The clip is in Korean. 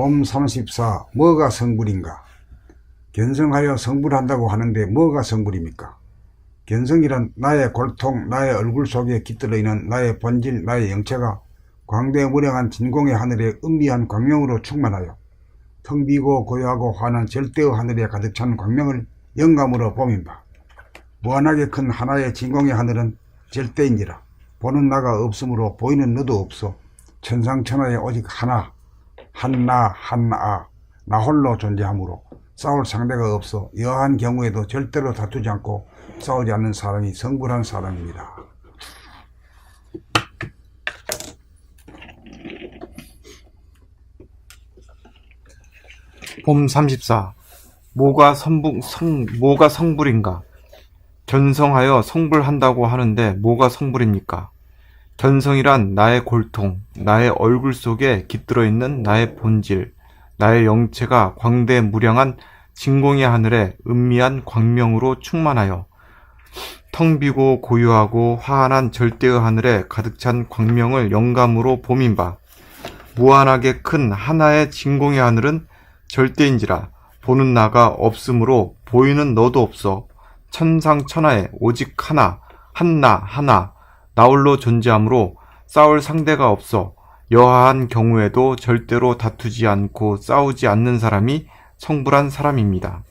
봄 34. 뭐가 성불인가? 견성하여 성불한다고 하는데 뭐가 성불입니까? 견성이란 나의 골통, 나의 얼굴 속에 깃들어 있는 나의 본질, 나의 영체가 광대무량한 진공의 하늘에 은비한 광명으로 충만하여 텅 비고 고요하고 환한 절대의 하늘에 가득 찬 광명을 영감으로 봄인바. 무한하게 큰 하나의 진공의 하늘은 절대인지라 보는 나가 없으므로 보이는 너도 없어 천상천하에 오직 하나 한나 한아 나 홀로 존재하므로 싸울 상대가 없어 여한 경우에도 절대로 다투지 않고 싸우지 않는 사람이 성불한 사람입니다. 봄 34. 뭐가 선부, 성, 뭐가 성불인가? 견성하여 성불한다고 하는데 뭐가 성불입니까? 견성이란 나의 골통, 나의 얼굴 속에 깃들어 있는 나의 본질, 나의 영체가 광대 무량한 진공의 하늘에 은미한 광명으로 충만하여 텅 비고 고요하고 화한한 절대의 하늘에 가득 찬 광명을 영감으로 봄인 바. 무한하게 큰 하나의 진공의 하늘은 절대인지라 보는 나가 없으므로 보이는 너도 없어 천상천하에 오직 하나 한나 하나 나홀로 존재하므로 싸울 상대가 없어 여하한 경우에도 절대로 다투지 않고 싸우지 않는 사람이 성불한 사람입니다.